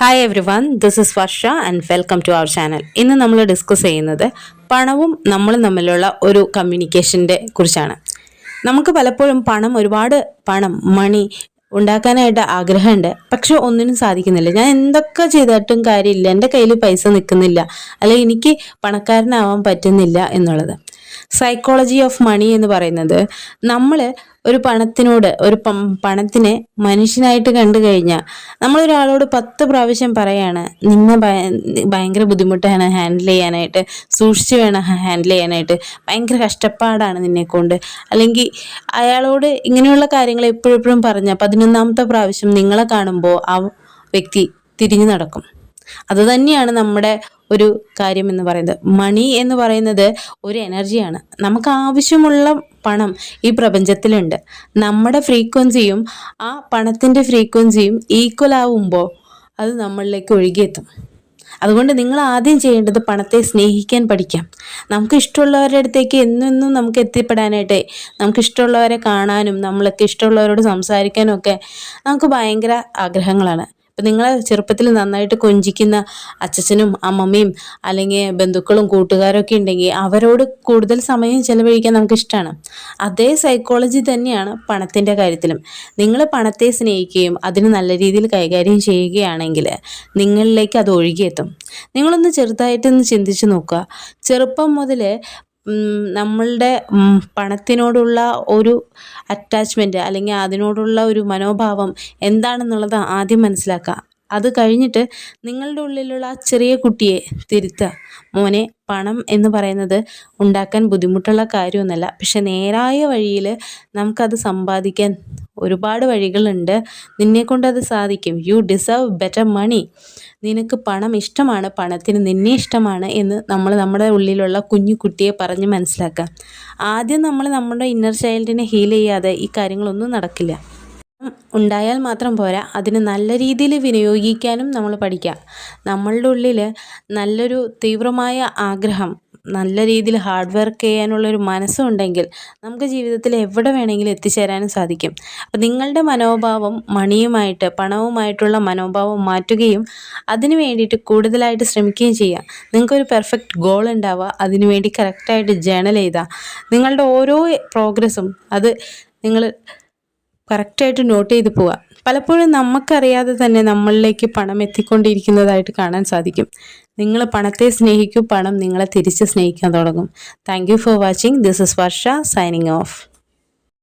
Hi everyone this is Varsha and welcome to our channel ഇന്ന് നമ്മൾ discuss ചെയ്യുന്നത് പണവും നമ്മളും തമ്മിലുള്ള ഒരു കമ്മ്യൂണിക്കേഷന്റെ കുറിച്ചാണ്. നമുക്ക് പലപ്പോഴും പണം ഒരുപാട് പണം മണി ഉണ്ടാക്കാനായിട്ട് ആഗ്രഹമുണ്ട്. പക്ഷെ ഒന്നിനും സാധിക്കുന്നില്ല. ഞാൻ എന്തൊക്കെ ചെയ്തിട്ടും കാര്യമില്ല. എന്റെ കയ്യിൽ പൈസ നിൽക്കുന്നില്ല. അല്ലെങ്കിൽ എനിക്ക് പണക്കാരനാവാൻ പറ്റുന്നില്ല എന്നുള്ളത്. സൈക്കോളജി ഓഫ് മണി എന്ന് പറയുന്നത് നമ്മൾ ഒരു പണത്തിനോട് ഒരു പണത്തിനെ മനുഷ്യനായിട്ട് കണ്ടു കഴിഞ്ഞാൽ നമ്മളൊരാളോട് പത്ത് പ്രാവശ്യം പറയാണ് നിന്നെ ഭയ- ഭയങ്കര ബുദ്ധിമുട്ടാണ് ഹാൻഡിൽ ചെയ്യാനായിട്ട് സൂക്ഷിച്ച് വേണം ഹാൻഡിൽ ചെയ്യാനായിട്ട് ഭയങ്കര കഷ്ടപ്പാടാണ് നിന്നെ കൊണ്ട് അല്ലെങ്കിൽ അയാളോട് ഇങ്ങനെയുള്ള കാര്യങ്ങൾ എപ്പോഴെപ്പോഴും പറഞ്ഞ പതിനൊന്നാമത്തെ പ്രാവശ്യം നിങ്ങളെ കാണുമ്പോൾ ആ വ്യക്തി തിരിഞ്ഞു നടക്കും. അതുതന്നെയാണ് നമ്മുടെ ഒരു കാര്യം എന്ന് പറയുന്നത്. മണി എന്ന് പറയുന്നത് ഒരു എനർജിയാണ്. നമുക്ക് ആവശ്യമുള്ള പണം ഈ പ്രപഞ്ചത്തിലുണ്ട്. നമ്മുടെ ഫ്രീക്വൻസിയും ആ പണത്തിന്റെ ഫ്രീക്വൻസിയും ഈക്വൽ ആവുമ്പോൾ അത് നമ്മളിലേക്ക് ഒഴുകിയെത്തും. അതുകൊണ്ട് നിങ്ങൾ ആദ്യം ചെയ്യേണ്ടത് പണത്തെ സ്നേഹിക്കാൻ പഠിക്കാം. നമുക്ക് ഇഷ്ടമുള്ളവരുടെ അടുത്തേക്ക് എന്നെന്നും നമുക്ക് എത്തിപ്പെടാനായിട്ട് നമുക്ക് ഇഷ്ടമുള്ളവരെ കാണാനും നമ്മളൊക്കെ ഇഷ്ടമുള്ളവരോട് സംസാരിക്കാനും ഒക്കെ നമുക്ക് ഭയങ്കര ആഗ്രഹങ്ങളാണ്. ഇപ്പം നിങ്ങളെ ചെറുപ്പത്തിൽ നന്നായിട്ട് കൊഞ്ചിക്കുന്ന അച്ഛനും അമ്മമ്മയും അല്ലെങ്കിൽ ബന്ധുക്കളും കൂട്ടുകാരും ഒക്കെ ഉണ്ടെങ്കിൽ അവരോട് കൂടുതൽ സമയം ചിലവഴിക്കാൻ നമുക്ക് ഇഷ്ടമാണ് അതേ സൈക്കോളജി തന്നെയാണ് പണത്തിന്റെ കാര്യത്തിലും. നിങ്ങൾ പണത്തെ സ്നേഹിക്കുകയും അതിന് നല്ല രീതിയിൽ കൈകാര്യം ചെയ്യുകയാണെങ്കിൽ നിങ്ങളിലേക്ക് അത് ഒഴുകിയെത്തും. നിങ്ങളൊന്ന് ചെറുതായിട്ടൊന്ന് ചിന്തിച്ച് നോക്കുക. ചെറുപ്പം മുതൽ നമ്മളുടെ പണത്തിനോടുള്ള ഒരു അറ്റാച്ച്മെന്റ് അല്ലെങ്കിൽ അതിനോടുള്ള ഒരു മനോഭാവം എന്താണെന്നുള്ളത് ആദ്യം മനസ്സിലാക്കുക. അത് കഴിഞ്ഞിട്ട് നിങ്ങളുടെ ഉള്ളിലുള്ള ആ ചെറിയ കുട്ടിയെ തിരുത്തുക. മോനെ പണം എന്ന് പറയുന്നത് ഉണ്ടാക്കാൻ ബുദ്ധിമുട്ടുള്ള കാര്യമൊന്നുമല്ല. പക്ഷെ നേരായ വഴിയിൽ നമുക്കത് സമ്പാദിക്കാൻ ഒരുപാട് വഴികളുണ്ട്. നിന്നെ കൊണ്ട് അത് സാധിക്കും. യു ഡിസേർവ് ബെറ്റർ മണി നിനക്ക് പണം ഇഷ്ടമാണ്. പണത്തിന് നിന്നെ ഇഷ്ടമാണ് എന്ന് നമ്മൾ നമ്മുടെ ഉള്ളിലുള്ള കുഞ്ഞു കുട്ടിയെ പറഞ്ഞ് മനസ്സിലാക്കുക ആദ്യം നമ്മൾ നമ്മുടെ ഇന്നർ ചൈൽഡിനെ ഹീൽ ചെയ്യാതെ ഈ കാര്യങ്ങളൊന്നും നടക്കില്ല. ഉണ്ടായാൽ മാത്രം പോരാ. അതിന് നല്ല രീതിയിൽ വിനിയോഗിക്കാനും നമ്മൾ പഠിക്കുക നമ്മളുടെ ഉള്ളിൽ നല്ലൊരു തീവ്രമായ ആഗ്രഹം നല്ല രീതിയിൽ ഹാർഡ് വർക്ക് ചെയ്യാനുള്ള ഒരു മനസ്സുണ്ടെങ്കിൽ നമുക്ക് ജീവിതത്തിൽ എവിടെ വേണമെങ്കിലും എത്തിച്ചേരാനും സാധിക്കും. അപ്പം നിങ്ങളുടെ മനോഭാവം മണിയുമായിട്ട് പണവുമായിട്ടുള്ള മനോഭാവം മാറ്റുകയും അതിന് വേണ്ടിയിട്ട് കൂടുതലായിട്ട് ശ്രമിക്കുകയും ചെയ്യുക. നിങ്ങൾക്കൊരു പെർഫെക്റ്റ് ഗോൾ ഉണ്ടാവുക അതിനുവേണ്ടി കറക്റ്റായിട്ട് ജേണൽ ചെയ്താൽ നിങ്ങളുടെ ഓരോ പ്രോഗ്രസ്സും അത് നിങ്ങൾ കറക്റ്റായിട്ട് നോട്ട് ചെയ്ത് പോവുക. പലപ്പോഴും നമുക്കറിയാതെ തന്നെ നമ്മളിലേക്ക് പണം എത്തിക്കൊണ്ടിരിക്കുന്നതായിട്ട് കാണാൻ സാധിക്കും. നിങ്ങൾ പണത്തെ സ്നേഹിക്കൂ പണം നിങ്ങളെ തിരിച്ച് സ്നേഹിക്കാൻ തുടങ്ങും. Thank for watching this is Varsha signing off